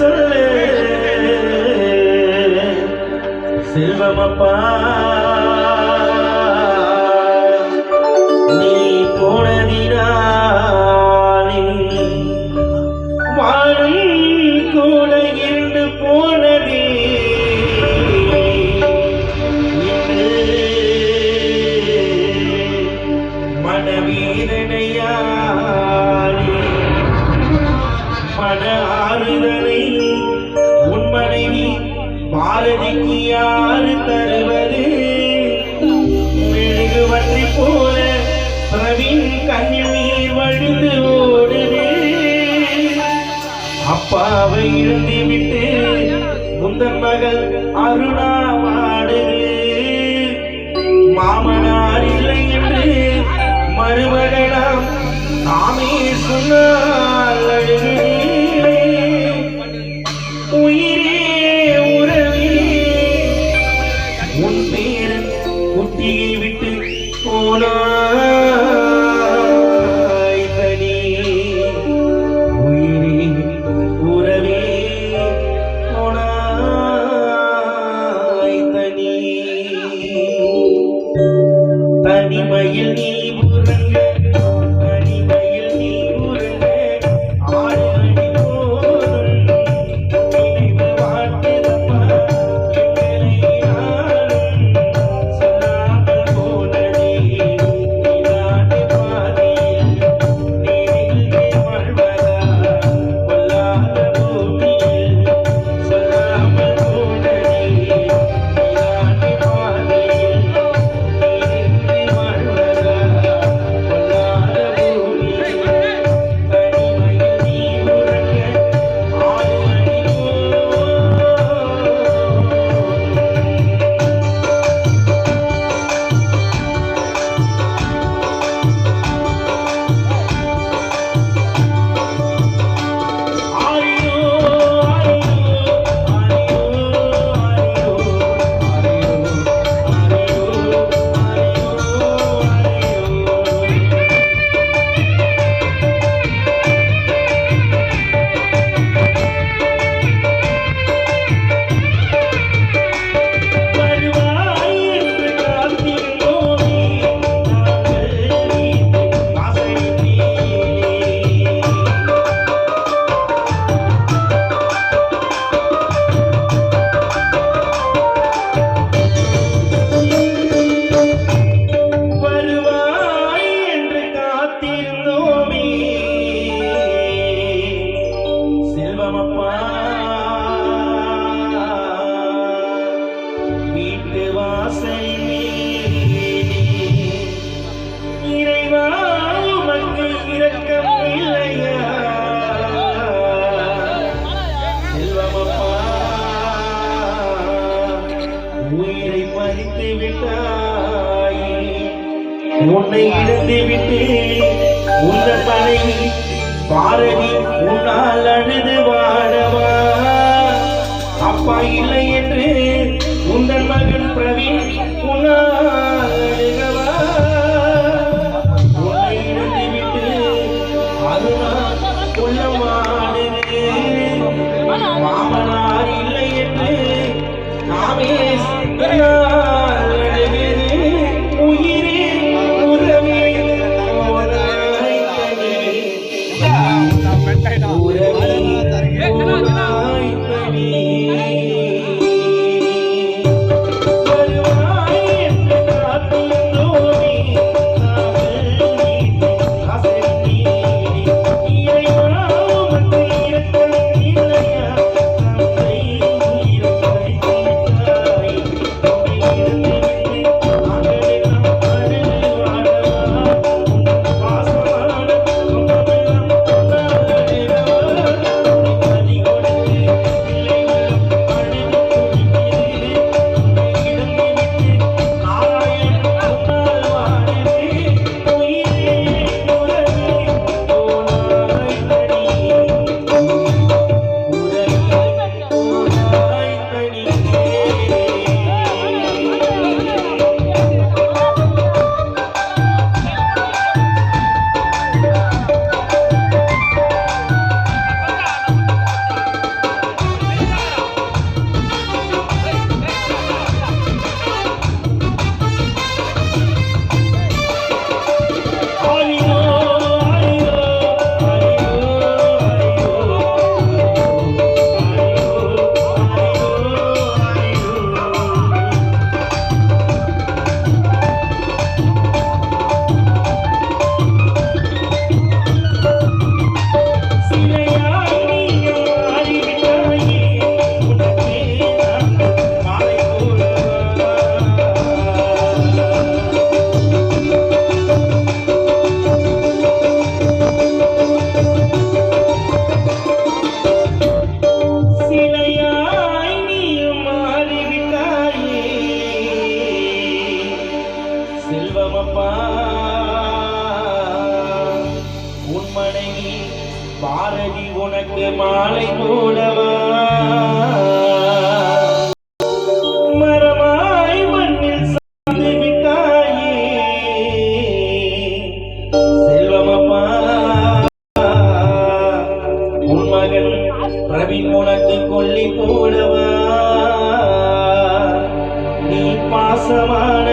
சொல்லு. செல்வமப்பா அவை இழுந்து விட்டு முந்தன் மகள் அருணா வாடுது மாமனார் இல்லை என்று மருமகன் உண்மையில் நீ இழந்து விட்டாய். உன்னை இழந்து விட்டு உள்ள தலைவி பாரதி உன்னால் அழுது வாழவா. அப்பா இல்லை ஏ அம்மா உன் மனைவி பாரதி உனக்கு மாலை போடவா. பிரவின் உனக்கு கொல்லி போடவா. நீ பாசமான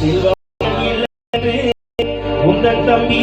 செல்வம் இல்லை உந்தன் தம்பி.